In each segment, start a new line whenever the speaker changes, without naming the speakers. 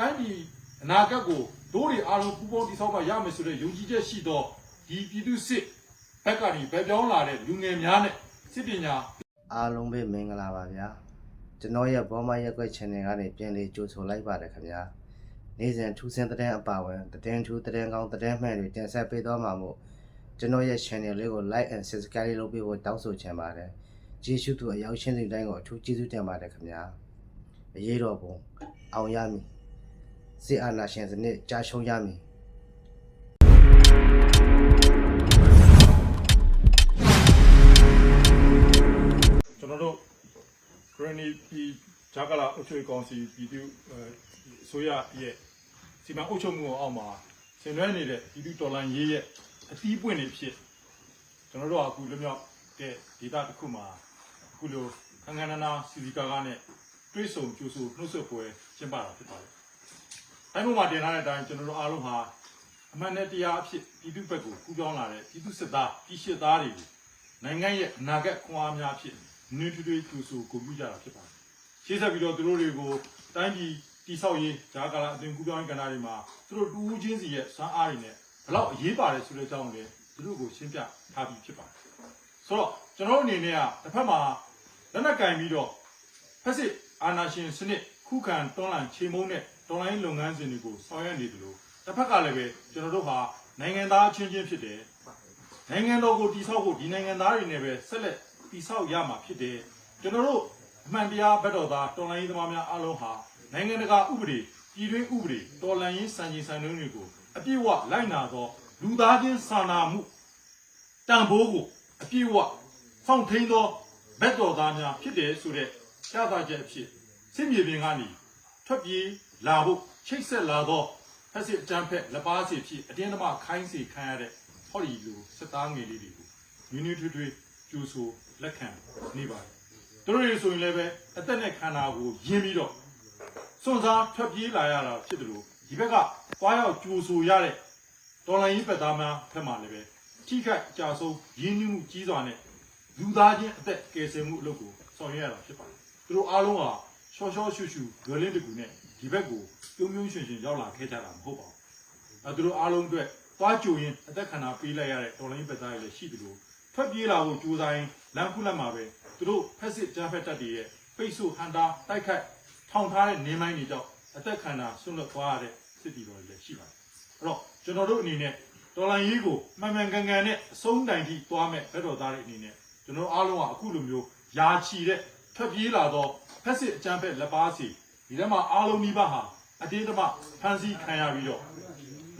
တိုင်းပြည်အနာဂတ်ကိုတို့တွေအားလုံးပူးပေါင်းတည်ဆောက်မှရမယ်ဆိုတဲ့ယုံကြည်ချက်ရှိသောဒီပြည်သူစစ်ဘက်ကနေဗက်ပြောင်းလာတဲ့လူငယ်များနဲ့စစ်ပညာ
အားလုံးပဲမင်္ဂလာပါဗျာကျွန်တော်ရဲ့ဘောမရက်ွက် channel ကနေပြန်လေးကြိုဆိုလိုက်ပါတယ်ခင်ဗျာနေ့စဉ်ထူးဆန်းတဲ့အပါဝင်သတင်းထူးသတင်းကောင်းသတင်းမှန်တွေတင်ဆက်ပေးသွားမှာမို့ကျွန်တော်ရဲ့ channel လေးကို like and subscribe လုပ်ပေးဖို့တောင်းဆိုချင်ပါတယ်ကျေးဇူးတူအရောက်ရှင်းစီတိုင်းကိုအထူးကျေးဇူးတင်ပါတယ်ခင်ဗျာအရေးတော်ပုံအောင်ရမည် စစ်အာဏာရှင်စနစ်ကြာရှုံးရမည်
ကျွန်တော်တို့ဂရနီပြည်ဂျာကလာအုပ်ချုပ်ရေးကောင်စီပြည်သူအဲအစိုးရရဲ့စီမံအုပ်ချုပ်မှုအောက်မှာဆင်နွှဲနေတဲ့ပြည်သူတော်လှန်ရေးရဲ့အသီးပွင့်တွေဖြစ်ကျွန်တော်တို့ကအခုလွမြောက်တဲ့ဒေတာတစ်ခုမှာအခုလိုခန်းခန်းနာနာစီစီကာကာနဲ့တွဲဆုံကြိုးဆိုနှုတ်ဆက်ပွဲကျင်းပတာဖြစ်ပါတယ်။ အဲမှာတင်ထားတဲ့အတိုင်းကျွန်တော်တို့အားလုံးဟာအမှန်နဲ့တရားအဖြစ်ပြည်သူဘက်ကိုကူးပြောင်းလာတဲ့ပြည်သူစစ်သားပြည်ရှိသားတွေကိုနိုင်ငံရဲ့အနာဂတ်ခွန်အားများဖြစ်နင်းထွေးထွေးကျူဆူကိုပြုကြတာဖြစ်ပါတယ်။ရှေ့ဆက်ပြီးတော့သူတို့တွေကိုတိုင်းပြည်တိဆောက်ရေးဂျာကာလာအသွင်ကူးပြောင်းရေးကဏ္ဍတွေမှာသူတို့တူဦးချင်းစီရဲ့စွမ်းအားတွေနဲ့ဘယ်လောက်အရေးပါတယ်ဆိုတဲ့အကြောင်းကိုလည်းသူတို့ကိုရှင်းပြထားပြီးဖြစ်ပါတယ်။ဆိုတော့ကျွန်တော်တို့အနေနဲ့ကတစ်ဖက်မှာလက်နက်ကင်ပြီးတော့ဖက်စစ်အာဏာရှင်စနစ်ခုခံတွန်းလှန်ခြေမုံတဲ့ တော်လိုင်းလုပ်ငန်းစဉ်တွေကိုဆောင်ရွက်နေတယ်လို့တစ်ဖက်ကလည်းပဲကျွန်တော်တို့ဟာနိုင်ငံသားအချင်းချင်းဖြစ်တယ်နိုင်ငံတော်ကိုတည်ဆောက်ဖို့ဒီနိုင်ငံသားတွေနဲ့ပဲဆက်လက်တည်ဆောက်ရမှာဖြစ်တယ်ကျွန်တော်တို့အမှန်တရားဘက်တော်သားတော်လှန်ရေးသမားများအားလုံးဟာနိုင်ငံတကာဥပဒေပြည်တွင်းဥပဒေတော်လှန်ရေးစံချိန်စံနှုန်းတွေကိုအပြည့်အဝလိုက်နာသောလူသားချင်းစာနာမှုတန်ဖိုးကိုအပြည့်အဝစောင့်ထိန်သောဘက်တော်သားများဖြစ်တယ်ဆိုတဲ့ရှားသားချက်အဖြစ်စစ်မြေပြင်ကနေထွက်ပြေး လာဖို့ချိတ်ဆက်လာသောဖက်စစ်အကြမ်းဖက်လက်ပါစီဖြစ်အတင်းအဓမ္မခိုင်းစေခံရတဲ့ဟောဒီလိုစစ်သားငယ်လေးတွေကိုမြင်းနှွေးထွေးထွေးကျူဆူလက်ခံနေပါတယ်။သူတို့တွေဆိုရင်လည်းပဲအသက်နဲ့ခန္ဓာကိုယင်းပြီးတော့စွန့်စားထွက်ပြေးလာရတာဖြစ်တယ်လို့ဒီဘက်ကပွားရောက်ကျူဆူရတဲ့တော်လိုင်းရေးပတ်သားများဖက်မှလည်းပဲထိခိုက်အကြဆုံးရင်းနှီးမှုကြီးစွာနဲ့လူသားချင်းအသက်ကယ်ဆယ်မှုအလုပ်ကိုဆောင်ရွက်ရတာဖြစ်ပါတယ်။သူတို့အားလုံးဟာရှော့ရှော့ရှူရှူဂလင်းတကူနဲ့ ဒီဘက်ကိုပြုံးပြုံးရွှင်ရွှင်ရောက်လာခဲ့ကြတာမဟုတ်ပါဘူး။အဲသူတို့အားလုံးအတွက်သွားကြိုရင်အသက်ခန္ဓာပေးလိုက်ရတဲ့တော်လိုင်းပတ်သားတွေလည်းရှိတယ်လို့ထွက်ပြေးလာဖို့ကြိုးစားရင်လမ်းခုလက်မှာပဲသူတို့ဖက်စစ်ကြားဖက်တပ်တွေရဲ့ပိတ်ဆို့ဟန်တာတိုက်ခိုက်ထောင်ထားတဲ့နေမိုင်းတွေကြောင့်အသက်ခန္ဓာဆွန့်လွတ်သွားရတဲ့စစ်တီတော်တွေလည်းရှိပါတယ်အဲ့တော့ကျွန်တော်တို့အနေနဲ့တော်လိုင်းရေးကိုမှန်မှန်ကန်ကန်နဲ့အဆုံးတိုင်ထိသွားမဲ့ဘက်တော်သားတွေအနေနဲ့ကျွန်တော်အားလုံးကအခုလိုမျိုးယာချီတဲ့ထွက်ပြေးလာတော့ဖက်စစ်အကြမ်းဖက်လက်ပါစီ ဒီထဲမှာအားလုံးဒီပါဟာအတင်းတမဖန်ဆီးခံရပြီးတော့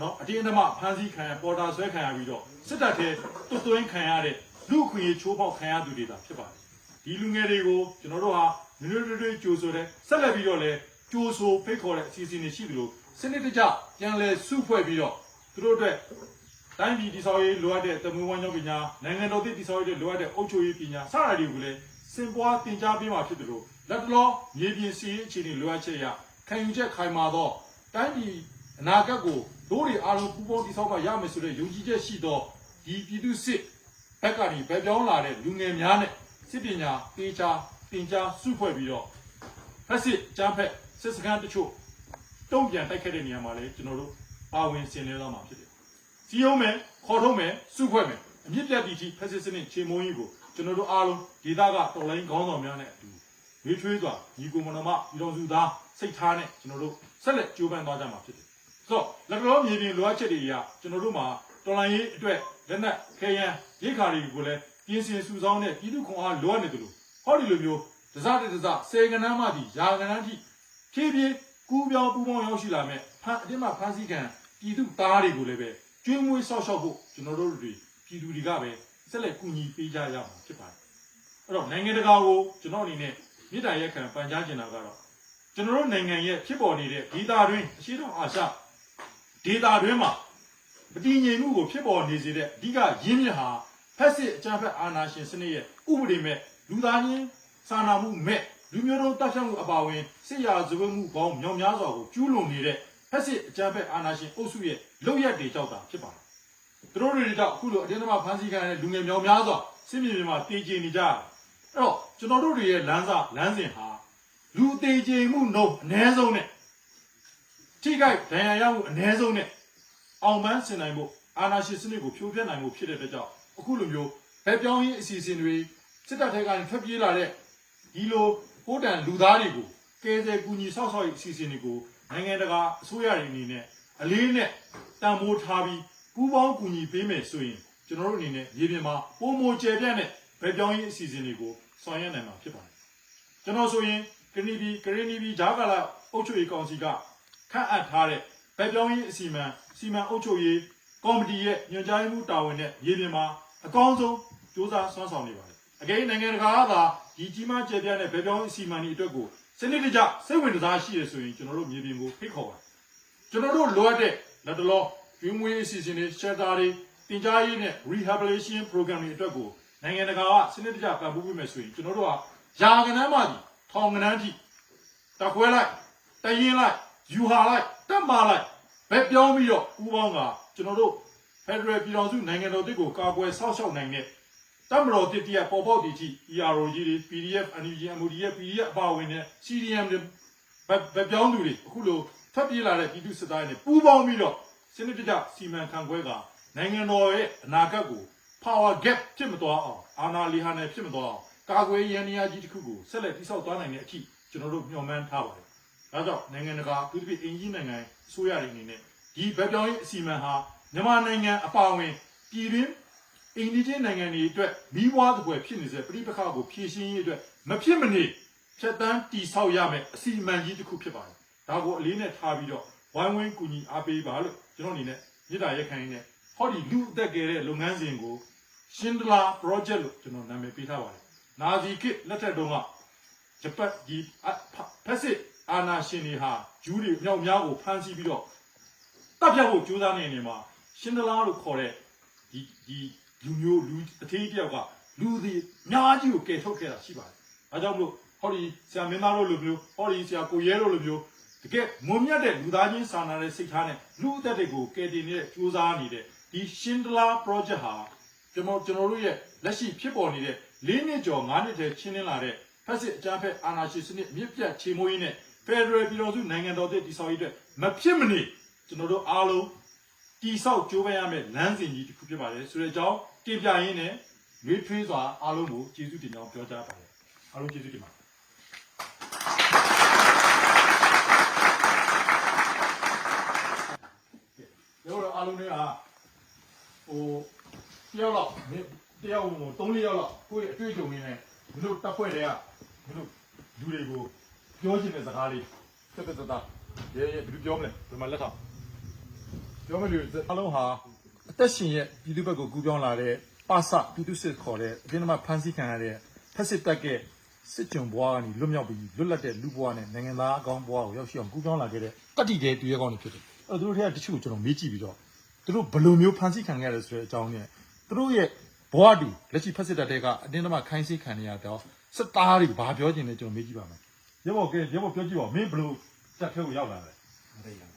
နော်အတင်းအဓမ္မဖမ်းဆီးခံရပေါ်တာဆွဲခံရပြီးတော့စစ်တပ်ထဲတွတ်သွင်းခံရတဲ့လူအခွင့်အရေးချိုးဖောက်ခံရသူတွေတာဖြစ်ပါတယ်ဒီလူငယ်တွေကိုကျွန်တော်တို့ဟာနည်းနည်းတွေးကြိုးဆိုတဲ့ဆက်လက်ပြီးတော့လည်းကြိုးဆိုဖိတ်ခေါ်တဲ့အစီအစဉ်တွေရှိသလိုစနစ်တကျပြန်လဲစုဖွဲ့ပြီးတော့သူတို့အတွက်တိုင်းပြည်တည်ဆောက်ရေးလိုအပ်တဲ့တမွေးဝမ်းကြောင်းပညာနိုင်ငံတော်တည်ဆောက်ရေးလိုအပ်တဲ့အုပ်ချုပ်ရေးပညာစတာတွေကိုလည်းစင်ပွားတင် जा ပေးမှာဖြစ်တယ်လို့ လက်တလောမြေပြင်စီးရေးအခြေအနေလိုအပ်ချက်အရခံယူချက်ခိုင်မာသောတိုင်းပြည်အနာဂတ်ကိုတို့တွေအားလုံးပူးပေါင်းတည်ဆောက်မှရမယ်ဆိုတဲ့ယုံကြည်ချက်ရှိသောဒီပြည်သူစစ်ဘက်ကနေဗက်ပြောင်းလာတဲ့လူငယ်များနဲ့စစ်ပညာတေချာတင်ကြားစုဖွဲ့ပြီးတော့ဖက်စစ်ကျမ်းဖက်စစ်စခန်းတချို့တုံ့ပြန်တိုက်ခတ်တဲ့နေရာမှာလည်းကျွန်တော်တို့ပါဝင်ဆင်နွှဲသွားမှာဖြစ်တယ်။စီယုံမယ်ခေါ်ထုတ်မယ်စုဖွဲ့မယ်အမြင့်ပြတ်တီတီဖက်စစ်စနစ်ချေမုံကြီးကိုကျွန်တော်တို့အားလုံးဒေသကတော်လိုင်းခေါင်းဆောင်များနဲ့အတူ ရွေးထွေးစွာညီကိုမတော်မပြည်တော်စုသားစိတ်ထားနဲ့ကျွန်တော်တို့ဆက်လက်ကြိုးပမ်းသွားကြမှာဖြစ်တယ်။ဆိုတော့လက်ကလောမြေပြင်လိုအပ်ချက်တွေအရကျွန်တော်တို့မှာတော်လိုင်းရေးအတွက်လက်နက်ခဲယမ်းရိတ်ခါတွေကိုလည်းပြင်ဆင်စုဆောင်းတဲ့ပြည်သူခွန်အားလိုအပ်နေတယ်လို့ဟောဒီလိုမျိုးတစတဲ့တစဆယ်ကဏန်းမှဒီယာကဏန်းထိဖြည်းဖြည်းကူးပြောင်းပူးပေါင်းရောက်ရှိလာမဲ့ဖန်အတင်းမှဖန်ဆီးခံပြည်သူသားတွေကိုလည်းပဲကျွေးမွေးဆောက်ရှောက်ဖို့ကျွန်တော်တို့တွေပြည်သူတွေကပဲဆက်လက်ကူညီပေးကြရမှာဖြစ်ပါတယ်အဲ့တော့နိုင်ငံတကာကိုကျွန်တော်အနေနဲ့ မြေတားရက်ခံပန်ကြားချင်တာကတော့ကျွန်တော်တို့နိုင်ငံရဲ့ဖြစ်ပေါ်နေတဲ့ဒေသတွင်းအရှိတော်အာရှဒေတာတွင်းမှာမတည်ငြိမ်မှုကိုဖြစ်ပေါ်နေစေတဲ့အဓိကရင်းမြစ်ဟာဖက်စစ်အကြမ်းဖက်အာဏာရှင်စနစ်ရဲ့ဥပဒေမဲ့လူသားချင်းစာနာမှုမဲ့လူမျိုးတုံးတပ်ဖြတ်မှုအပါအဝင်စစ်ရာဇဝတ်မှုပေါင်းမြောက်များစွာကိုကျူးလွန်နေတဲ့ဖက်စစ်အကြမ်းဖက်အာဏာရှင်အုပ်စုရဲ့လုပ်ရက်တွေကြောင့်တာဖြစ်ပါတယ်။သူတို့တွေကြောင့်အခုလိုအတင်းအဓမ္မဖမ်းဆီးခံရတဲ့လူငယ်မြောက်များစွာစစ်မြေပြင်မှာတည်ကြည်နေကြတယ်။ အဲ့တော့ကျွန်တော်တို့တွေရဲ့လမ်းစာလမ်းစဉ်ဟာလူတည်ကြည်မှုနှုန်းအ ਨੇ ဆုံးနဲ့ထိခိုက်ဒဏ်ရာရမှုအ ਨੇ ဆုံးနဲ့အောင်ပန်းဆင်နိုင်ဖို့အာဏာရှင်စနစ်ကိုဖြိုဖျက်နိုင်ဖို့ဖြစ်တဲ့အတွက်ကြောင့်အခုလိုမျိုးဘယ်ပြောင်းရေးအစီအစဉ်တွေစစ်တပ်ထဲကနေထွက်ပြေးလာတဲ့ဒီလိုဟိုးတန်လူသားတွေကိုကယ်ဆယ်ကူညီဆောက်ရှောက်ရေးအစီအစဉ်တွေကိုနိုင်ငံတကာအစိုးရတွေအနေနဲ့အလေးနဲ့တန်ဖိုးထားပြီးပူးပေါင်းကူညီပေးမယ်ဆိုရင်ကျွန်တော်တို့အနေနဲ့ရေပြင်မှာပုံမကျယ်ပြန့်တဲ့ ဘယ်ပြောင်းရေးအစီအစဉ်တွေကိုဆောင်ရွက်နိုင်မှာဖြစ်ပါတယ်ကျွန်တော်ဆိုရင်ကရီနီဘီကရီနီဘီဂျာကာလာအုပ်ချုပ်ရေးကောင်စီကခန့်အပ်ထားတဲ့ဗက်ပြောင်းရေးအစီအမံစီမံအုပ်ချုပ်ရေးကော်မတီရဲ့ညွှန်ကြားရေးမှူးတာဝန်နဲ့ရေပြင်မှာအကောင်းဆုံးစ조사ဆွမ်းဆောင်နေပါတယ်။အကယ်၍နိုင်ငံတကာကသာဒီကြီးမားကျယ်ပြန့်တဲ့ဗက်ပြောင်းရေးအစီအမံဒီအတွက်ကိုစနစ်တကျစိတ်ဝင်စားရှိရဆိုရင်ကျွန်တော်တို့မြေပြင်ကိုဖိတ်ခေါ်ပါတယ်။ကျွန်တော်တို့လိုအပ်တဲ့လက်တလောကျွေးမွေးအစီအစဉ်တွေ shelter တွေတင်ကြားရေးနဲ့ rehabilitation program တွေအတွက်ကို နိုင်ငံတကာကစနစ်တကျပံ့ပိုးပေးမယ်ဆိုရင်ကျွန်တော်တို့ကယာကနန်းမှကြီးထောင်ကနန်းထိတခွဲလိုက်တရင်လိုက်ယူဟာလိုက်တက်မာလိုက်ဘက်ပြောင်းပြီးတော့ပူပေါင်းကကျွန်တော်တို့ Federal ပြည်တော်စုနိုင်ငံတော်တစ်ကိုကာကွယ်ဆောက်ရှောက်နိုင်တဲ့တမတော်တစ်တရပေါ်ပေါက်တည်ထိ ERO ကြီးတွေ PDF NUG MOD ရဲ့ PDF အပါအဝင်နဲ့ CDM တွေဘက်ဘက်ပြောင်းသူတွေအခုလိုဖတ်ပြေးလာတဲ့ပြည်သူစစ်သားတွေနဲ့ပူးပေါင်းပြီးတော့စနစ်တကျစီမံခန့်ခွဲကနိုင်ငံတော်ရဲ့အနာဂတ်ကို power gap ဖြစ်မသွားအောင်အာဏာလီဟာနယ်ဖြစ်မသွားအောင်ကာကွယ်ရန်နေရာကြီးတစ်ခုကိုဆက်လက်တိစောက်သွားနိုင်တဲ့အထိကျွန်တော်တို့မျှော်မှန်းထားပါတယ်။ဒါကြောင့်နိုင်ငံတကာသူတို့ပြည်အင်ကြီးနိုင်ငံဆိုရတဲ့အနေနဲ့ဒီဗက်ပြောင်းရေးအစီအမံဟာမြန်မာနိုင်ငံအပါအဝင်ပြည်တွင်းအင်ဒီဂျင်နိုင်ငံတွေအတွက်မိဘွားတပွဲဖြစ်နေတဲ့ပြည်ပခါကိုဖြည့်ရှင်းရေးအတွက်မဖြစ်မနေဖြတ်တန်းတိဆောက်ရမယ်အစီအမံကြီးတစ်ခုဖြစ်ပါတယ်။ဒါကိုအလေးနဲ့ထားပြီးတော့ဝိုင်းဝန်းကူညီအားပေးပါလို့ကျွန်တော်အနေနဲ့မြစ်တာရက်ခိုင်းနေဟောဒီလူအသက်ကယ်တဲ့လုပ်ငန်းစဉ်ကို ရှင်းဒလာ project လို့ကျွန်တော်နာမည်ပေးထားပါတယ်။နာဇီခေတ်လက်ထက်တုန်းကဂျပန်ဒီဖက်စစ်အာနာရှင်တွေဟာဂျူးတွေမြောက်များကိုဖမ်းဆီးပြီးတော့တပ်ဖြတ်ဖို့ကြိုးစားနေနေမှာရှင်းဒလာလို့ခေါ်တဲ့ဒီဒီလူမျိုးလူအသေးတယောက်ကလူတွေအများကြီးကိုကယ်ထုတ်ခဲ့တာရှိပါတယ်။ဒါကြောင့်မလို့ဟောဒီဆရာမင်းသားတို့လိုမျိုးဟောဒီဆရာကိုရဲတို့လိုမျိုးတကယ်မွန်မြတ်တဲ့လူသားချင်းစာနာတဲ့စိတ်ထားနဲ့လူအသက်တွေကိုကယ်တင်နေတဲ့ကြိုးစားနေတဲ့ဒီရှင်းဒလာ project ဟာ ကျွန်တော်ကျွန်တော်တို့ရဲ့လက်ရှိဖြစ်ပေါ်နေတဲ့၄နှစ်ကျော်၅နှစ်တည်းချင်းနှင်းလာတဲ့ဖက်စစ်အကြမ်းဖက်အာဏာရှင်စနစ်မြစ်ပြတ်ချေမှုရင်းနဲ့ Federal ပြည်တော်စုနိုင်ငံတော်တည်ဆောက်ရေးအတွက်မဖြစ်မနေကျွန်တော်တို့အားလုံးတည်ဆောက်ကြိုးပမ်းရမယ့်လမ်းစဉ်ကြီးတစ်ခုဖြစ်ပါတယ်ဆိုတဲ့အကြောင်းတင်ပြရင်းနဲ့ရွေးထွေးစွာအားလုံးကိုကျေးဇူးတင်ကြောင်းပြောကြားပါတယ်အားလုံးကျေးဇူးတင်ပါတယ်ကျွန်တော်တို့အားလုံးတွေကဟို တယောက်တော့မင်းတယောက်ဟို၃၄ယောက်တော့ကိုယ့်ရဲ့အတွေ့အကြုံတွေနဲ့မင်းတို့တပ်ဖွဲ့တွေကမင်းတို့လူတွေကိုပြောချင်တဲ့စကားလေးတက်တက်တတာရဲရဲဘယ်လိုပြောမလဲဒီမှာလက်ထောက်ပြောမလို့အလုံးဟာအသက်ရှင်ရဲ့ပြည်သူဘက်ကိုကူးပြောင်းလာတဲ့ပါစပြည်သူစစ်ခေါ်တဲ့အပြင်မှာဖမ်းဆီးခံရတဲ့ဖက်စစ်တပ်ကစစ်ကြုံဘွားကနေလွတ်မြောက်ပြီးလွတ်လပ်တဲ့လူဘွားနဲ့နိုင်ငံသားအကောင်းဘွားကိုရောက်ရှိအောင်ကူးပြောင်းလာခဲ့တဲ့တတိတဲ့တူရဲကောင်းတွေဖြစ်တယ်အဲ့တော့သူတို့ထက်ကတချို့ကိုကျွန်တော်မေးကြည့်ပြီးတော့သူတို့ဘယ်လိုမျိုးဖန်ဆီးခံခဲ့ရလဲဆိုတဲ့အကြောင်းနဲ့ သူတို့ရဲ့ဘဝတူလက်ရှိဖက်စစ်တပ်တွေကအတင်းအဓမ္မခိုင်းစေခံနေရတော့စစ်သားတွေဘာပြောကျင်လဲကျွန်တော်မေးကြည့်ပါမယ်ရဲဘော်ကဲရဲဘော်ပြောကြည့်ပါမင်းဘလို့တက်ထဲကိုရောက်လာလဲ
မသိရဘူး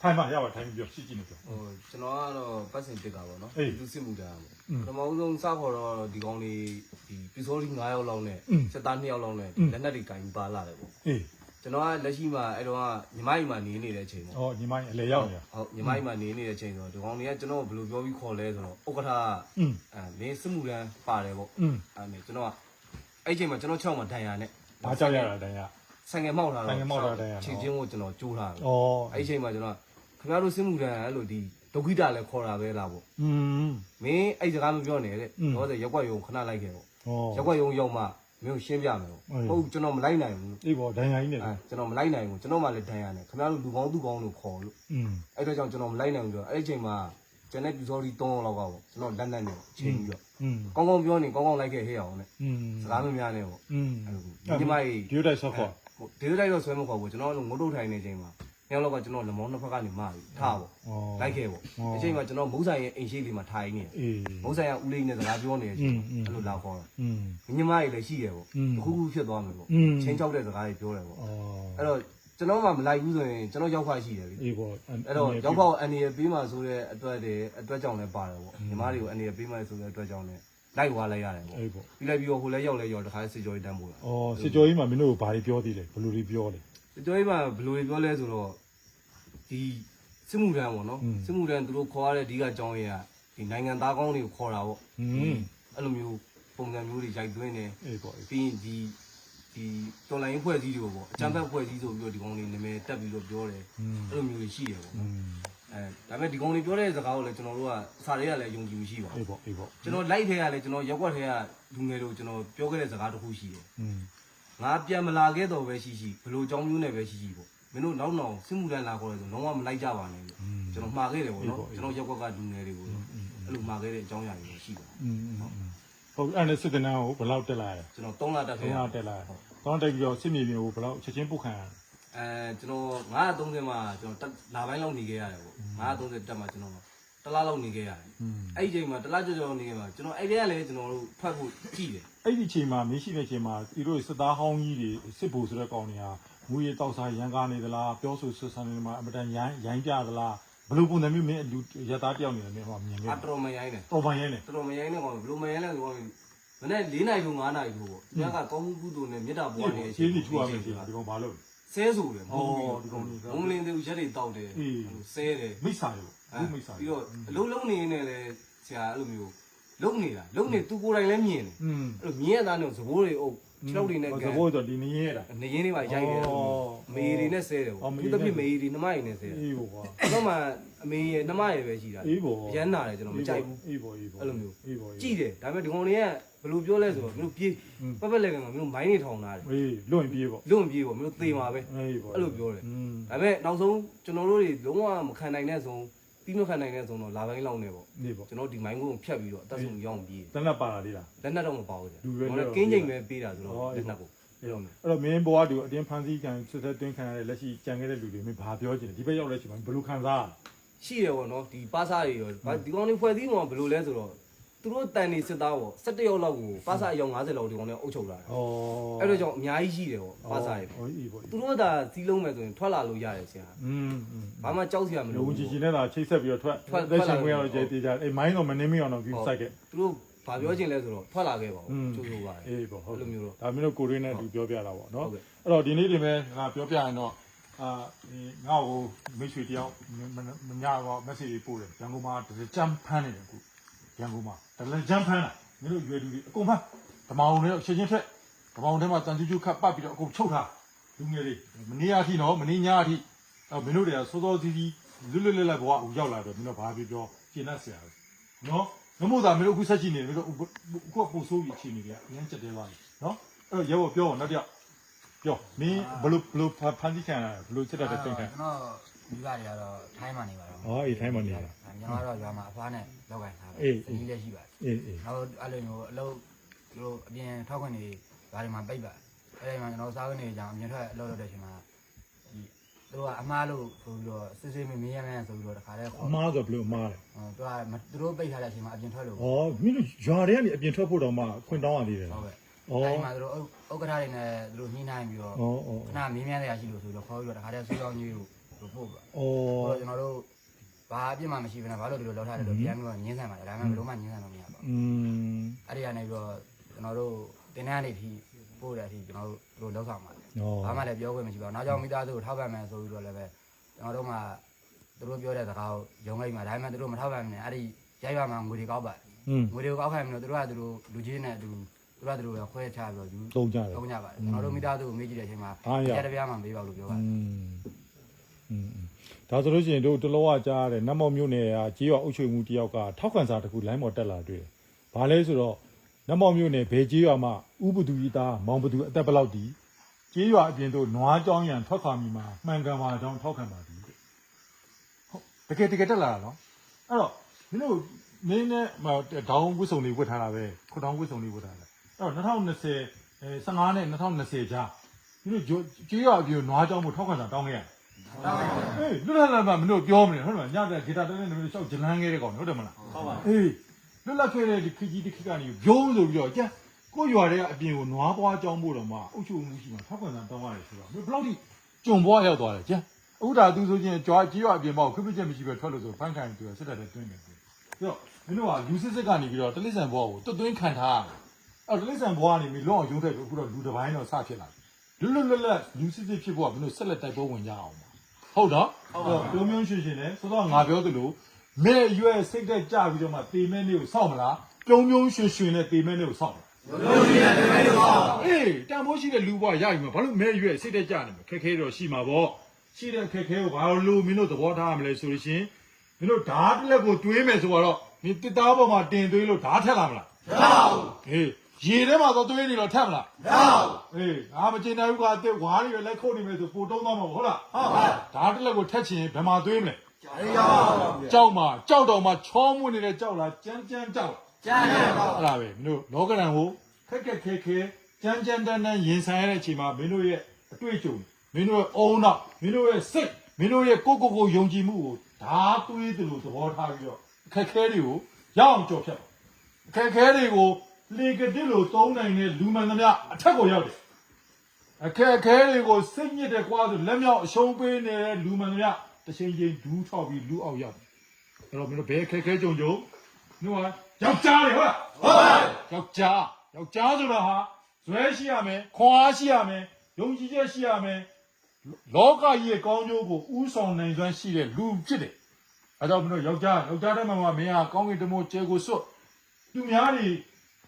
ထိုင်ပါရောက်ပါထိုင်ပြီးပြောရှိကြည့်နေပြော
ဟိုကျွန်တော်ကတော့ပတ်စင်ဖြစ်တာပေါ့နော်လူစစ်မှုတာပေါ့ပထမဦးဆုံးစခေါ်တော့ဒီကောင်လေးဒီပစ္စည်း9ယောက်လောက်နဲ့စစ်သား2ယောက်လောက်နဲ့လက်နက်တွေကင်ပါလာတယ်ပေါ့
အေး
ကျွန်တော်ကလက်ရှိမှာအဲ့တော့ကညီမကြီးမှာနေနေတဲ့အချိန်ပေါ့
။အော်ညီမအလေရောက်နေတာ
ဟုတ်ညီမကြီးမှာနေနေတဲ့အချိန်ဆိုတော့ဒီကောင်လေးကကျွန်တော်ကိုဘယ်လိုပြောပြီးခေါ်လဲဆိုတော့ဥက္ကဋ္ဌက
။อืม
အဲမင်းစစ်မှုတန်းပါတယ်ပေါ့
อืม
အဲ့မဲ့ကျွန်တော်ကအဲ့အချိန်မှာကျွန်တော်6မှာဒဏ်ရာနဲ့
ဘာကြောက်ရတာတန်းရ
ဆိုင်ငယ်မောက်ထားတော့
ဆိုင်ငယ်မောက်ထားတဲ့ဒဏ်ရာ
ချင်းချင်းကိုကျွန်တော်ကြိုးထားတယ်
။အော်
အဲ့အချိန်မှာကျွန်တော်ခင်ဗျားတို့စစ်မှုတန်းအဲ့လိုဒီဒုက္ခိတလည်းခေါ်တာပဲလားပေါ့
อืม
မင်းအဲ့စကားမပြောနဲ့တဲ့
อืม
တော့ရက်ကွက်ယုံခဏလိုက်ခဲ့ပေါ့
အော်
ရက်ကွက်ယုံရောက်မှ မင်းကိုရှင်းပြမယ်ပေါ့
အေး
ဟုတ်ကျွန်တော်မလိုက်နိုင်ဘူးလို့
အေးဘောဒဏ်ရာကြီးနဲ့
အဲကျွန်တော်မလိုက်နိုင်ဘူးကျွန်တော်မှလည်းဒဏ်ရာနဲ့ခင်ဗျားတို့လူကောင်းသူကောင်းလို့ခေါ်လို့
อืม
အဲ့တော့ကြောင့်ကျွန်တော်မလိုက်နိုင်ဘူးဆိုတော့အဲ့ဒီအချိန်မှာကျွန်တော်ပြူစောဒီ3လောက်ပေါ့ကျွန်တော်လက်နက်နဲ့ချိန်ပြီးတော့
อืม
ကောင်းကောင်းပြောနေကောင်းကောင်းလိုက်ခဲ့ဟဲ့အောင်နဲ့
อืม
စကားမများနဲ့ပေါ့
อืม
အဲ့လိုဒီမိုက်
ဒီတိုက်ဆော့ခေါ်
ဟုတ်ဒီလိုတိုက်တော့ဆွဲမခေါ်ဘူးကျွန်တော်လည်းငုတ်တုတ်ထိုင်နေချိန်မှာ ။နှစ်ယောက်လောက်ကကျွန်တော်လမောင်းနှစ်ဖက်ကနေမပြီးထားပေါ့။လိုက်ခဲ့ပေါ့။
အ
ချိန်မှာကျွန်တော်မုံဆိုင်ရဲ့အိမ်ရှိလေးမှာထိုင်နေတယ်။မုံဆိုင်ကဦးလေးနဲ့စကားပြောနေတယ်ကျွန်
တော်
အဲ့လိုလာခေါ်တာ။ညီမကြီးလည်းရှိတ
ယ်ပေါ့။
တစ်ခုခုဖြစ်သွားမယ်ပေါ့။ချင်းချောက်တဲ့စကားတွေပြောတယ်ပေါ့။
အဲ့
တော့ကျွန်တော်မှမလိုက်ဘူးဆိုရင်ကျွန်တော်ရောက်ခွာရှိတယ်လေ
အေးပေါ့
အဲ့တော့ရောက်ခွာအန်ဒီရပေးမှဆိုတဲ့အတွက်တည်းအတွက်ကြောင့်လည်းပါတယ်ပေါ့ညီမတွေကိုအန်ဒီရပေးမှဆိုတဲ့အတွက်ကြောင့်လည်းလိုက်သွားလိုက်ရတယ်ပေါ့
အေးပေါ့
ပြီးလိုက်ပြီးတော့ဟိုလည်းရောက်လဲရောက်တခါစစ်ကြောရေးတန်းပို့တာ
ဩစစ်ကြောရေးမှာမင်းတို့ဘာတွေပြောသေးလဲဘယ်လိုတွေပြောလဲ
တော်ကြီးမှာဘယ်လိုပြောလဲဆိုတော့ဒီစစ်မှုထမ်းပေါ့နော်စစ်မှုထမ်းသူတို့ခေါ်ရတဲ့အဓိကအကြောင်းရင်းကဒီနိုင်ငံသားကောင်းတွေကိုခေါ်တာပေါ့အဲ့လိုမျိုးပုံစံမျိုးတွေရိုက်သွင်းတ
ယ်ပြီး
ရင်ဒီဒီတော်လိုင်းဖွဲ့စည်းတွေပေါ့အကြမ်းဖက်ဖွဲ့စည်းဆိုပြီးတော့ဒီကောင်းလေးနာမည်တက်ပြီးတော့ပြောတယ်အဲ့လိုမျိုးတွေရှိတယ်ပေါ့အဲဒါပေမဲ့ဒီကောင်တွေပြောတဲ့စကားကိုလည်းကျွန်တော်တို့ကစာတွေကလည်းယုံကြည်မှုရှိပါဘူးအေး
ပေါ့အေးပေါ့
ကျွန်တော် live ထဲကလည်းကျွန်တော်ရက်ွက်ထဲကလူငယ်တို့ကျွန်တော်ပြောခဲ့တဲ့စကားတစ်ခုရှိတယ် ငါပြန်မလာခဲ့တော့ပဲရှိရှိဘယ်လိုအကြောင်းမျိုးနဲ့ပဲရှိရှိပေါ့မင်းတို့နောက်နောက်စစ်မှုထမ်းလာခေါ်တယ်ဆိုလုံးဝမလိုက်ကြပါနဲ့လို့ကျွန်တော်မှားခဲ့တယ်ပေါ့နော်ကျွန်တော်ရက်ွက်ကလူငယ်တွေကိုအဲ့လိုမှားခဲ့တဲ့အကြောင်းအရာတွေရှိပါ
อืมဟုတ်အဲ့ဒါစစ်တနန်းကိုဘယ်လောက်တက်လာလဲ
ကျွန်တော်3လတက်ခဲ့
ဘယ်
ရ
လောက်တက်လာလဲတောင်းတက်ပြီးတော့စစ်မြေပြင်ကိုဘယ်လောက်ချက်ချင်းပုတ်ခံရလဲ
အဲကျွန်တော်930မှာကျွန်တော်လာပိုင်းလောက်နေခဲ့ရတယ်ပေါ့930တက်မှာကျွန်တော် တလားလောက်နေခဲ့ရတယ်
อืม
အဲ့ဒီချိန်မှာတလားကြော်ကြော်နေခဲ့မှာကျွန်တော်အဲ့ဒီကလည်းကျွန်တော်တို့ဖတ်ဖို့ကြည့်တယ်
အဲ့ဒီအချိန်မှာမရှိတဲ့အချိန်မှာဒီလိုစစ်သားဟောင်းကြီးတွေစစ်ဗိုလ်ဆိုတဲ့ကောင်တွေကငွေရတောက်စားရန်ကားနေသလားပြောဆိုဆွဆန်နေမှာအမတန်ရိုင်းရိုင်းကြသလားဘယ်လိုပုံစံမျိုးမင်းလူရသားတယောက်နေတယ်မင်းဟောမြင်ခဲ့
အတော်မရိုင်းတယ်
တော်ပန်ရဲနေ
တော်တော်မရိုင်းတဲ့ကောင်ဘယ်လိုမရိုင်းလဲဆိုတော့မနေ့၄နိုင်လို့၅နိုင်လို့ပေါ့။ညကကောင်းမှုကုသိုလ်နဲ့မေတ္တာပွားနေ
ရှင်းပြီးထူရမယ်ဒီဒီကောင်ဘာလို့
ဆဲဆိုတယ်မဟုတ်ဘူး
ဒီကောင်ကြီးက။
မုံလင်းတွေရက်တွေတောက်တယ်
အေး
ဆဲတယ်
မိစ္ဆာရော ဘူးမိစ္ဆာ
ပြီးတော့အလုံးလုံးနေနေလဲဆရာအဲ့လိုမျိုးလုံနေတာလုံနေသူကိုယ်တိုင်လည်းမြင်တယ်
อืม
အဲ့လိုမြင်ရတာနဲ့သဘိုးတွေအုပ်ခြေထောက်တွေနဲ့
သ
ကန်
ဘောတော့ဒီနေရတာ
နေရင်းတွေပါရိုက်တယ်
ဩ
မေတွေနဲ့ဆဲတယ်
ဩ
ပေါ့
မေ
သူ
တွေနဲ့
တစ်ပြည့်မေတွေနှမတွေနဲ့ဆဲတယ်
အေးဘောကွာ
တော့မှအမေရဲ့နှမရဲ့ပဲရှိတာ
အေးဘော
ရမ်းနာတယ်ကျွန်တော်မကြိုက်ဘူး
အေးဘောအေးဘော
အဲ့လိုမျိုး
အေးဘော
ကြည့်တယ်ဒါပေမဲ့ဒီကောင်တွေကဘယ်လိုပြောလဲဆိုတော့မင်းတို့ပြေးပတ်ပတ်လည်ကမင်းတို့မိုင်းနေထောင်လာတယ်
အေးလွင့်ပြေးပေါ့
လွန့်ပြေးပေါ့မင်းတို့သေမှာပဲ
အေးဘော
အဲ့လိုပြောတယ်
อืม
ဒါပေမဲ့နောက်ဆုံးကျွန်တော်တို့တွေလုံးဝမခံနိုင်တဲ့ဆုံး ပြီးမခံနိုင်တဲ့ဆုံးတော့လာပိုင်းလောက်နေပေါ့
နေပေါ့
ကျွန်တော်ဒီမိုင်းကိုဖြတ်ပြီးတော့အသက်ဆုံးရောက်ပြေး
တနက်ပါလာလေးလား
လက်နက်တော့မပါဘူးကြာ
လူပဲ
ကျွန်တော်ကင်းချိန်ပဲပေးတာဆိုတော့လက်နက်ကို
အဲ့တော့အဲ့တော့မင်းဘွားတူအတင်းဖန်စီခံစစ်သက်တွင်းခံရတဲ့လက်ရှိကြံခဲ့တဲ့လူတွေမင်းဘာပြောချင်လဲဒီဘက်ရောက်လဲရှိမှဘယ်လိုခံစားရလဲ
ရှိတယ်ပေါ့နော်ဒီပါစာတွေရောဒီကောင်လေးဖွဲ့စည်းမှာဘယ်လိုလဲဆိုတော့ သူတို့တန်နေစစ်သားပေါ့17ရောက်လောက်ကိုပါစာအယောက်50လောက်ဒီကောင်လေးအုပ်ချုပ်လာတာ
ဩ
အဲ့တော့ကြောင့်အများကြီးရှိတယ်ပေါ့ပါစာတွေ
ဟောအေးပေါ့
သူတို့သာစီးလုံးမယ်ဆိုရင်ထွက်လာလို့ရတယ်ဆရာ
อืมอืม
ဘာမှကြောက်စရာမလို
လူ
ဘူး
ကြီးကြီးနဲ့သာချိတ်ဆက်ပြီးတော့ထွက်
ထွက်
သက်ရှင်
ထွက်
ခွင့်ရ
လာ
တော့ကြည်တည်ကြအေးမိုင်းတော့မနေမိအောင်တော့ view site က
သူတို့ဘာပြောချင်လဲဆိုတော့ထွက်လာခဲ့ပါ
อืม
ဦးကျိုးဆိုပါတယ်
အေးပေါ့ဟုတ်
အဲ့လိုမျိုးတော့
ဒါမင်းတို့ကိုရင်းနဲ့အတူပြောပြတာပေါ့နော်
ဟုတ်ကဲ့
အဲ့တော့ဒီနေ့ဒီမဲ့ငါပြောပြရင်တော့အာဒီငါ့ကိုမိတ်ဆွေတယောက်မညာတော့ message ပို့တယ်ရန်ကုန်မှာတကြမ်းဖမ်းနေတယ်အခု ရန်ကုန်မှာတကြမ်းဖမ်းတာမင်းတို့ရွယ်လူတွေအကုန်ဖမ်းဓမ္မအောင်တွေတော့ချက်ချင်းထက်ဓမ္မအောင်ထဲမှာတန်ကျူးကျူးခတ်ပတ်ပြီးတော့အကုန်ချုပ်ထားလူငယ်တွေမနေ့အထိနော်မနေ့ညအထိအဲ့မင်းတို့တွေကစောစောစီးစီးလွတ်လွတ်လပ်လပ်ဘဝဦးရောက်လာတော့မင်းတို့ဘာပြောပြောကျင့်တတ်ဆရာပဲနော်နမို့သာမင်းတို့အခုဆက်ကြည့်နေတယ်မင်းတို့အခုကပို့ဆိုးပြီးအခြေအနေတွေကအရင်ချက်တဲသွားပြီနော်အဲ့တော့ရဲဘော်ပြောအောင်နောက်တစ်ယောက်ပြောမင်းဘလို့ဘလို့ဖန်တီးခံရဘလို့စစ်တပ်တဲ့တင်ခံ
ကျွန်တော်မိဘတွေကတော့ထိုင်းမှာနေပါတော့
ဟောအေးထိုင်းမှာနေရ
ကျွန်တော်ကတော့ရွာမှာအဖွားနဲ့လောက်ကန်ထားပါ
အေး
ဒီလည်းရှိပါတယ်
အေးအေး
နောက်အဲ့လိုမျိုးအလုပ်သူတို့အပြင်ထောက်ခွင့်တွေဘာတွေမှာပိတ်ပါအဲ့ဒီမှာကျွန်တော်စားခွင့်တွေကြောင့်အပြင်ထွက်အလုပ်လုပ်တဲ့အချိန်မှာဒီသူတို့ကအမားလို့ဆိုပြီးတော့စစ်စစ်မင်းမင်းရမ်းဆိုပြီးတော့တခါတည်းခေါ်
အမားဆိုဘလို့အမားလဲ
ဟိုသူကသူတို့ပိတ်ထားတဲ့အချိန်မှာအပြင်ထွက်လို့
ဩမင်းတို့ရွာတွေကနေအပြင်ထွက်ဖို့တော့မှခွင့်တောင်းရသေးတယ်
ဟုတ်
ဩ
ကဲ့အဲ့ဒီမှာသူတို့ဥက္ကဋ္ဌတွေနဲ့သူတို့ညှိနှိုင်းပြီးတော့
ဩဩ
ခဏမင်းများတဲ့အရှိလို့ဆိုပြီးတော့ခေါ်ပြီးတော့တခါတည်းဆွေးကြောင်းကြီးကိုပို့ပါ
ဩ
ဟိုကျွန်တော်တို့ ဘာအပြစ်မှမရှိဘဲနဲ့ဘာလို့ဒီလိုလောက်ထားတယ်လို့ပြန်ပြီးတော့ညှင်းဆန်ပါတယ်ဒါပေမဲ့ဘယ်လိုမှညှင်းဆန်လို့မရပါဘူး
อืม
အဲ့ဒီကနေပြီးတော့ကျွန်တော်တို့တင်တန်းလေးထိပို့တဲ့အထိကျွန်တော်တို့လောက်ဆောင်ပါတယ်
ဩ
ဘာမှလည်းပြောခွင့်မရှိပါဘူးနောက်ကြောင့်မိသားစုကိုထောက်ပံ့မယ်ဆိုပြီးတော့လည်းပဲကျွန်တော်တို့မှသူတို့ပြောတဲ့စကားကိုယုံလိုက်မှာဒါပေမဲ့သူတို့မထောက်ပံ့နဲ့အဲ့ဒီရိုက်ရမှာငွေတွေကောက်ပါတယ်
อืม
ငွေတွေကောက်ခိုင်းပြီးတော့သူတို့ကသူတို့လူကြီးနဲ့အတူသူတို့ကသူတို့ပဲခွဲချပြီးတော့ယူ
သုံးကြတယ်
သုံးကြပါတယ်ကျွန်တော်တို့မိသားစုကိုမေးကြည့်တဲ့အချိန်မှာ
အားရ
တပြားမှမေးပါလို့ပြောပါ
อื
တယ်
มอืม ဒါဆိုလို့ရှိရင်တို့တလောကကြားရတယ်နတ်မော်မြို့နယ်ကကြေးရွာအုပ်ချုပ်မှုတယောက်ကထောက်ခံစာတစ်ခုလိုင်းပေါ်တက်လာတွေ့တယ်။ဘာလဲဆိုတော့နတ်မော်မြို့နယ်ဘေကြေးရွာမှာဥပဒူဤသားမောင်ဘသူအသက်ဘယ်လောက်ဒီကြေးရွာအပြင်တို့နွားကြောင်းရံထွက်ခွာမိမှာမှန်ကန်ပါကြောင်းထောက်ခံပါသည်တဲ့။ဟုတ်တကယ်တကယ်တက်လာတာနော်။အဲ့တော့မင်းတို့မင်းနဲ့ဟိုဒေါင်းဝစ်စုံလေးဝတ်ထားတာပဲခုဒေါင်းဝစ်စုံလေးဝတ်ထားတာ။အဲ့တော့2020အဲ15နဲ့2020ကြားမင်းတို့ကြေးရွာအပြင်နွားကြောင်းကိုထောက်ခံစာတောင်းခဲ့ရတယ် အေးလွတ်လပ်လပ်မှမင်းတို့ပြောမနေဟုတ်တယ်မလားညတဲ့ဂီတာတက်တဲ့နေမျိုးရှောက်ဂျလန်းခဲ့တဲ့ကောင်ဟုတ်တယ်မလားဟုတ်ပါအေးလွတ်လပ်ခဲ့တဲ့ဒီခကြီးတစ်ခကနေဂျုံးဆိုပြီးတော့ကြက်ကိုရွာတွေကအပြင်ကိုနွားပွားကြောင်းဖို့တော့မှအုတ်ချုပ်မှုရှိမှထောက်ခံစာတောင်းရတယ်ဆိုတော့ဘယ်လောက်ထိကြုံပွားရောက်သွားလဲကြက်အခုဒါသူဆိုချင်းကြွားကြီးရွာအပြင်ပေါ့ခွင့်ပြချက်မရှိပဲထွက်လို့ဆိုဖိုင်းခံသူစစ်တပ်တဲ့တွင်းနေတယ်ပြီးတော့မင်းတို့ကလူစစ်စစ်ကနေပြီးတော့တလိษံဘွားကိုတွတ်သွင်းခံထားရတယ်အဲ့တလိษံဘွားကနေပြီးလောအောင်ရုံးတဲ့အခုတော့လူတစ်ပိုင်းတော့စဖြစ်လာပြီလွတ်လွတ်လပ်လပ်လူစစ်စစ်ဖြစ်ဖို့ကမင်းတို့ဆက်လက်တိုက်ပွဲဝင်ကြအောင်ပါ ဟုတ်တော့ပြုံးပြုံးရွှင်ရွှင်နဲ့ဆိုတော့ငါပြောသလိုမဲ့ရွယ်စိတ်သက်ကြပြီးတော့မှတေမဲလေးကိုစောင့်မလားပြုံးပြုံးရွှင်ရွှင်နဲ့တေမဲလေးကိုစောင့်မလားအေးတန်ဖိုးရှိတဲ့လူဘွားရယူမှာဘာလို့မဲရွယ်စိတ်သက်ကြနေမှာခက်ခဲတော့ရှိမှာပေါ့ရှိတဲ့ခက်ခဲကိုဘာလို့မင်းတို့သဘောထားရမလဲဆိုလို့ရှင်မင်းတို့ဓာတ်တစ်လက်ကိုတွေးမယ်ဆိုတော့မင်းတစ်သားပေါ်မှာတင်သွေးလို့ဓာတ်ထက်လာမလားမထဘူးဟေး ရေထဲမှာတော့တွေးနေတော့ထက်မလားမထဘူးအေးငါမကျင်နိုင်ဘူးကအစ်ဝါးတွေလိုက်ခုတ်နေမယ်ဆိုပိုတုံးသွားမှာပေါ့ဟုတ်လားဟုတ်ပါဓာတ်တစ်လက်ကိုထက်ချင်ဘယ်မှာတွေးမလဲကြောက်မှာကြောက်တော့မှချောမွနေတဲ့ကြောက်လားကြမ်းကြမ်းကြောက်လားအဲ့ဒါပဲမင်းတို့လောကရန်ကိုခက်ခက်ခဲခဲကြမ်းကြမ်းတန်းတန်းရင်ဆိုင်ရတဲ့အချိန်မှာမင်းတို့ရဲ့အတွေ့အကြုံမင်းတို့ရဲ့အုံနောက်မင်းတို့ရဲ့စိတ်မင်းတို့ရဲ့ကိုယ့်ကိုယ်ကိုယုံကြည်မှုကိုဓာသွေးသလိုသဘောထားပြီးတော့အခက်ခဲတွေကိုရအောင်ကြော်ဖြတ်ပါအခက်ခဲတွေကို လေကတစ်လိုသုံးနိုင်တဲ့လူမှန်သမျှအထက်ကိုရောက်တယ်အခက်ခဲတွေကိုစိတ်ညစ်တဲ့ကွာဆိုလက်မြောက်အရှုံးပေးနေတဲ့လူမှန်သမျှတစ်ချိန်ချင်းဒူးထောက်ပြီးလူအောက်ရောက်တယ်အဲ့တော့မင်းတို့ဘယ်အခက်ခဲကြုံကြုံနှုတ်ဟာယောက်ျားလေဟုတ်လားဟုတ်ပါယောက်ျားယောက်ျားဆိုတာဟာဇွဲရှိရမယ်ခွန်အားရှိရမယ်ယုံကြည်ချက်ရှိရမယ်လောကကြီးရဲ့ကောင်းကျိုးကိုဥဆောင်နိုင်စွမ်းရှိတဲ့လူဖြစ်တယ်အဲတော့မင်းတို့ယောက်ျားယောက်ျားတဲ့မှာမင်းဟာကောင်းကင်တမိုးကျဲကိုစွတ်သူများတွေ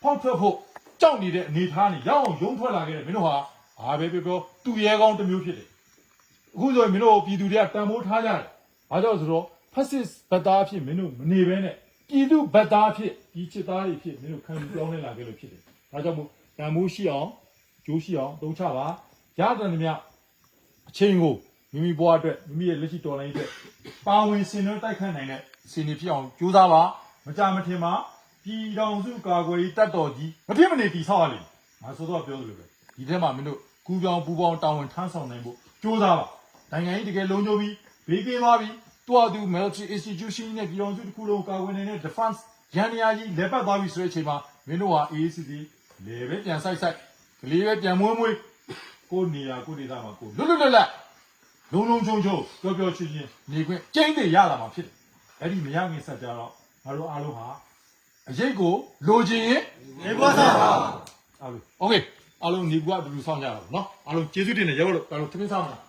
ဖောက်ထွက်ဖို့ကြောက်နေတဲ့အနေထားနေရောက်အောင်ယုံထွက်လာခဲ့တယ်မင်းတို့ဟာဘာပဲပြောပြောသူရဲကောင်းတစ်မျိုးဖြစ်တယ်အခုဆိုရင်မင်းတို့ပြည်သူတွေကတန်ဖိုးထားကြတယ်ဘာကြောင့်ဆိုတော့ဖက်စစ်ဘတ်သားအဖြစ်မင်းတို့မနေဘဲနဲ့ပြည်သူဗတ်သားဖြစ်ဒီချစ်သားတွေဖြစ်မင်းတို့ခံယူပြောင်းလဲလာခဲ့လို့ဖြစ်တယ်။ဒါကြောင့်မို့တန်မိုးရှိအောင်ကြိုးရှိအောင်တုံးချပါရတဲ့မြအချိန်ကိုမိမိဘဝအတွက်မိမိရဲ့လက်ရှိတော်လိုင်းအတွက်ပါဝင်ဆင်နွှဲတိုက်ခတ်နိုင်တဲ့စီနေဖြစ်အောင်ကြိုးစားပါမကြမထင်ပါ ပြည်တော်စုကာကွယ်ရေးတပ်တော်ကြီးမဖြစ်မနေတည်ဆောက်ရလိမ့်မယ်။ငါဆိုတော့ပြောသလိုပဲဒီထဲမှာမင်းတို့ကူပြောင်းပူပေါင်းတာဝန်ထမ်းဆောင်နိုင်ဖို့ကြိုးစားပါနိုင်ငံရေးတကယ်လုံးချိုးပြီးဘေးကင်းသွားပြီးတွားသူ military institution နဲ့ပြည်တော်စုတစ်ခုလုံးကာကွယ်နေတဲ့ defense ရန်ရာကြီးလက်ပတ်သွားပြီဆိုတဲ့အချိန်မှာမင်းတို့ဟာ AACC လေပဲပြန်ဆိုင်ဆိုင်ကလေးပဲပြန်မွေးမွေးကိုနေရာကိုဒေသမှာကိုလွတ်လွတ်လပ်လပ်လုံလုံချုံချုံပျော်ပျော်ချင်းချင်းနေခွင့်ကျင်းတယ်ရလာမှာဖြစ်တယ်အဲ့ဒီမရငင်ဆက်ကြတော့ငါတို့အားလုံးဟာ အရေးကိုလိုချင်ရင်နေပွားစားပါအားလုံး okay အားလုံးနေကွာဘယ်လိုဆောင်ကြရအောင်เนาะအားလုံးကျေးဇူးတင်တယ်ရပါလို့အားလုံးသမင်းစားမလား